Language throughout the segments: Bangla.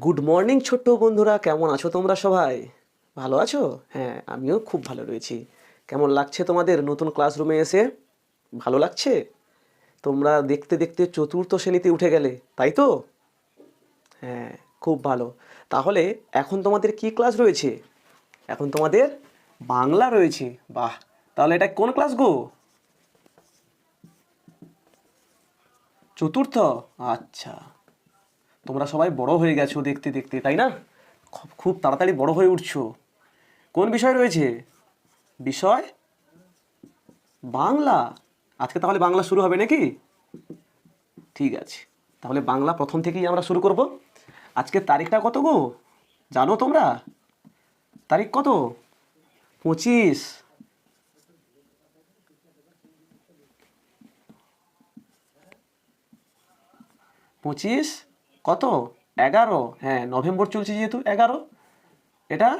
গুড মর্নিং ছোট্ট বন্ধুরা। কেমন আছো তোমরা সবাই? ভালো আছো? হ্যাঁ আমিও খুব ভালো রয়েছি। কেমন লাগছে তোমাদের নতুন ক্লাসরুমে এসে? ভালো লাগছে? তোমরা দেখতে দেখতে চতুর্থ শ্রেণীতে উঠে গেলে, তাই তো? হ্যাঁ খুব ভালো। তাহলে এখন তোমাদের কি ক্লাস রয়েছে? এখন তোমাদের বাংলা রয়েছে। বাহ, তাহলে এটা কোন ক্লাস গো? চতুর্থ? আচ্ছা। তোমরা সবাই বড় হয়ে গেছো দেখতে দেখতে, তাই না? খুব- তাড়াতাড়ি বড় হয়ে উঠছো। কোন বিষয় রয়েছে? বিষয়? বাংলা। আজকে তাহলে বাংলা শুরু হবে নাকি? ঠিক আছে। তাহলে বাংলা প্রথম থেকেই আমরা শুরু করব। আজকে তারিখটা কত গো? জানো তোমরা? তারিখ কত? পঁচিশ। পঁচিশ? কত? এগারো। হ্যাঁ নভেম্বর চলছে যেহেতু এগারো। এটা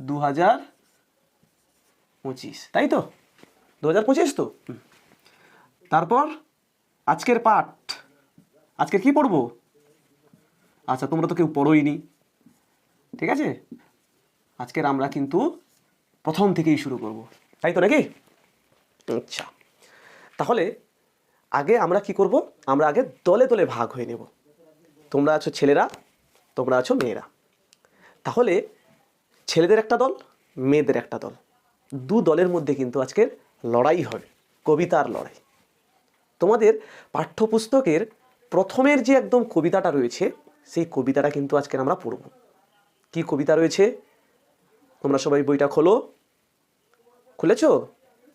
দু হাজার পঁচিশ, তাই তো? দু হাজার পঁচিশ তো? তারপর আজকের পাঠ। আজকে কি পড়ব? আচ্ছা তোমরা তো কেউ পড়োইনি। ঠিক আছে? আজকের আমরা কিন্তু প্রথম থেকেই শুরু করব। তাই তো নাকি? আচ্ছা। তাহলে আগে আমরা কি করব? আমরা আগে দলে দলে ভাগ হয়ে নেব। তোমরা আছো ছেলেরা, তোমরা আছো মেয়েরা। তাহলে ছেলেদের একটা দল, মেয়েদের একটা দল। দু দলের মধ্যে কিন্তু আজকের লড়াই হবে, কবিতার লড়াই। তোমাদের পাঠ্যপুস্তকের প্রথমের যে একদম কবিতাটা রয়েছে, সেই কবিতাটা কিন্তু আজকে আমরা পড়ব। কি কবিতা রয়েছে? তোমরা সবাই বইটা খোলো। খুলেছো?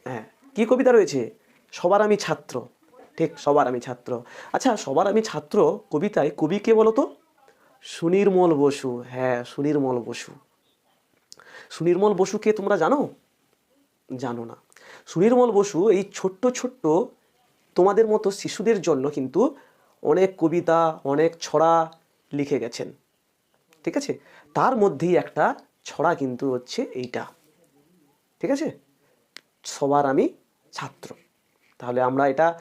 হ্যাঁ। কি কবিতা রয়েছে? সবার আমি ছাত্র। ঠিক সবার আমি ছাত্র। আচ্ছা সবার আমি ছাত্র কবিতায় কবি কে বলো তো সুনির্মল বসু। হ্যাঁ সুনির্মল বসু। সুনির্মল বসুকে তোমরা জানো? জানো না। সুনির্মল বসু এই ছোট্ট ছোট্ট তোমাদের মতো শিশুদের জন্য কিন্তু অনেক কবিতা, অনেক ছড়া লিখে গেছেন। ঠিক আছে? তার মধ্যেই একটা ছড়া কিন্তু হচ্ছে এইটা। ঠিক আছে? সবার আমি ছাত্র। তাহলে আমরা এটা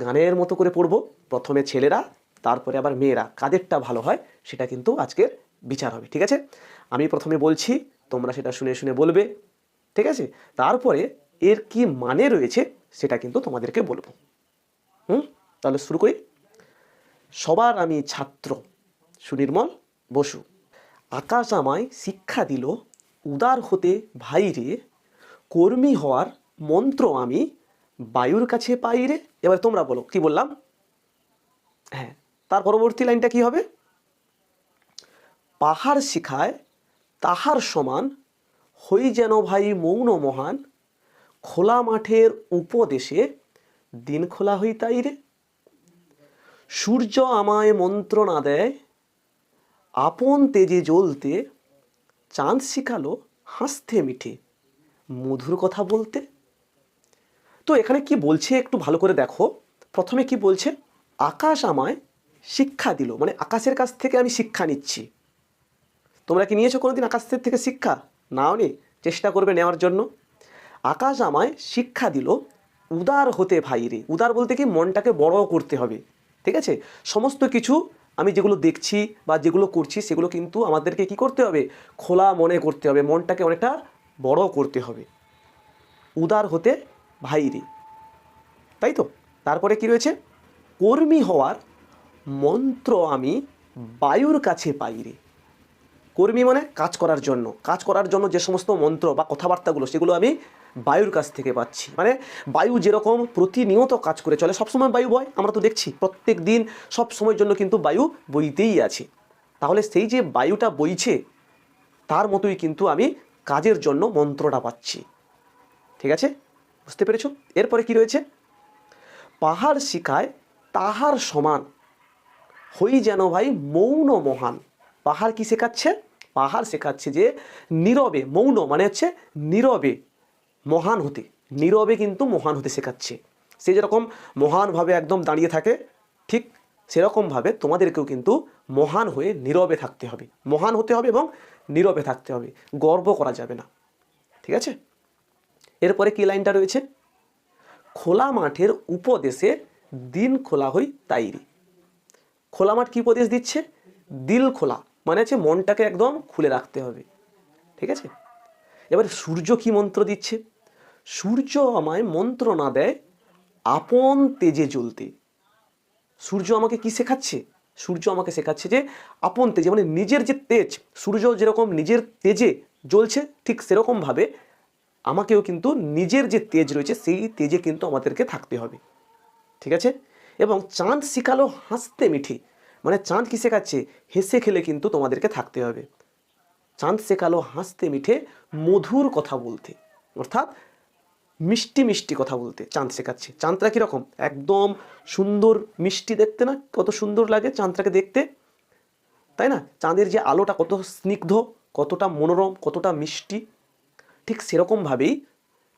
গানের মতো করে পড়ব। প্রথমে ছেলেরা, তারপরে আবার মেয়েরা। কাদেরটা ভালো হয়, সেটা কিন্তু আজকের বিচার হবে, ঠিক আছে? আমি প্রথমে বলছি, তোমরা সেটা শুনে শুনে বলবে, ঠিক আছে? তারপরে এর কি মানে রয়েছে, সেটা কিন্তু তোমাদেরকে বলব। হুম? তাহলে শুরু করি। সবার আমি ছাত্র, সুনির্মল বসু। আকাশ আমায় শিক্ষা দিল, উদার হতে ভাইরে, কর্মী হওয়ার মন্ত্র আমি বায়ুর কাছে পাই রে? এবার তোমরা বলো, কি বললাম? হ্যাঁ তার পরবর্তী লাইনটা কি হবে? পাহাড় শিখায় তাহার সমান হই যেন ভাই মৌন মহান, খোলা মাঠের উপদেশে দিন খোলা হই তাই রে। সূর্য আমায় মন্ত্রণা দেয়, আপন তেজে জ্বলতে চাঁদ শিখালো হাসতে মিঠে, মধুর কথা বলতে তো এখানে কি বলছে একটু ভালো করে দেখো। প্রথমে কি বলছে, আকাশ আমায় শিক্ষা দিল। মানে আকাশের কাছ থেকে আমি শিক্ষা নিচ্ছি। তোমরা কি নিয়েছো কোনোদিন আকাশের থেকে শিক্ষা? নাও নি চেষ্টা করবে নেওয়ার জন্য। আকাশ আমায় শিক্ষা দিল, উদার হতে ভাইরে উদার বলতে কি মনটাকে বড় করতে হবে। ঠিক আছে? সমস্ত কিছু আমি যেগুলো দেখছি বা যেগুলো করছি, সেগুলো কিন্তু আমাদেরকে কি করতে হবে? খোলা মনে করতে হবে। মনটাকে অনেকটা বড় করতে হবে। উদার হতে ভাইরে। তাই তো? তারপরে কি রয়েছে? কর্মী হওয়ার মন্ত্র আমি বায়ুর কাছে পাইরে কর্মী মানে কাজ করার জন্য। কাজ করার জন্য যে সমস্ত মন্ত্র বা কথাবার্তাগুলো, সেগুলো আমি বায়ুর কাছ থেকে পাচ্ছি। মানে বায়ু যেরকম প্রতিনিয়ত কাজ করে চলে, সবসময় বায়ু বয়, আমরা তো দেখছি। প্রত্যেক দিন সব সময়ের জন্য কিন্তু বায়ু বইতেই আছে। তাহলে সেই যে বায়ুটা বইছে, তার মতোই কিন্তু আমি কাজের জন্য মন্ত্রটা পাচ্ছি। ঠিক আছে? বুঝতে পেরেছ? এরপরে কি রয়েছে? পাহাড় শিখায় তাহার সমান। হই যেন ভাই মৌন মহান। পাহাড় কি শেখাচ্ছে? পাহাড় শেখাচ্ছে যে নীরবে, মৌন মানে হচ্ছে নীরবে, মহান হতে। নীরবে কিন্তু মহান হতে শেখাচ্ছে। সে যেরকম মহানভাবে একদম দাঁড়িয়ে থাকে, ঠিক সেরকমভাবে তোমাদেরকেও কিন্তু মহান হয়ে নীরবে থাকতে হবে। মহান হতে হবে এবং নীরবে থাকতে হবে। গর্ব করা যাবে না। ঠিক আছে? এরপরে কি লাইনটা রয়েছে? খোলা মাঠের উপদেশে দিন খোলা হই তাইরি। খোলা মাঠ কি উপদেশ দিচ্ছে? দিল খোলা মানে হচ্ছে মনটাকে একদম খুলে রাখতে হবে। ঠিক আছে? এবার সূর্য কি মন্ত্র দিচ্ছে? সূর্য আমায় মন্ত্র না দেয়, আপন তেজে জ্বলতে। সূর্য আমাকে কি শেখাচ্ছে? সূর্য আমাকে শেখাচ্ছে যে আপন তেজে মানে নিজের যে তেজ, সূর্য যেরকম নিজের তেজে জ্বলছে, ঠিক সেরকমভাবে আমাকেও কিন্তু নিজের যে তেজ রয়েছে, সেই তেজে কিন্তু আমাদেরকে থাকতে হবে। ঠিক আছে? এবং চাঁদ শিখালো হাসতে মিঠে। মানে চাঁদ কি শেখাচ্ছে? হেসে খেলে কিন্তু তোমাদেরকে থাকতে হবে। চাঁদ শেখালো হাসতে মিঠে মধুর কথা বলতে। অর্থাৎ মিষ্টি মিষ্টি কথা বলতে চাঁদ শেখাচ্ছে। চাঁদটা কীরকম? একদম সুন্দর মিষ্টি দেখতে না? কত সুন্দর লাগে চাঁদটাকে দেখতে? তাই না? চাঁদের যে আলোটা কত স্নিগ্ধ, কতটা মনোরম, কতটা মিষ্টি। ঠিক সেরকমভাবেই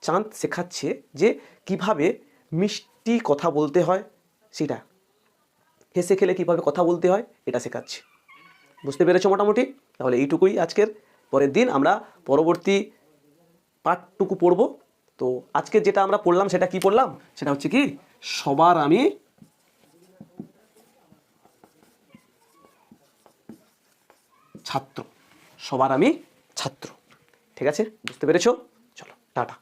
চাঁদ শেখাচ্ছে যে কীভাবে মিষ্টি কথা বলতে হয়, সেটা। হেসে খেলে কীভাবে কথা বলতে হয়, এটা শেখাচ্ছে। বুঝতে পেরেছ মোটামুটি? তাহলে এইটুকুই আজকের। পরের দিন আমরা পরবর্তী পাঠটুকু পড়ব। তো আজকে যেটা আমরা পড়লাম, সেটা কি পড়লাম? সেটা হচ্ছে কি, সবার আমি ছাত্র। সবার আমি ছাত্র। ঠিক আছে? বুঝতে পেরেছ? চলো টাটা।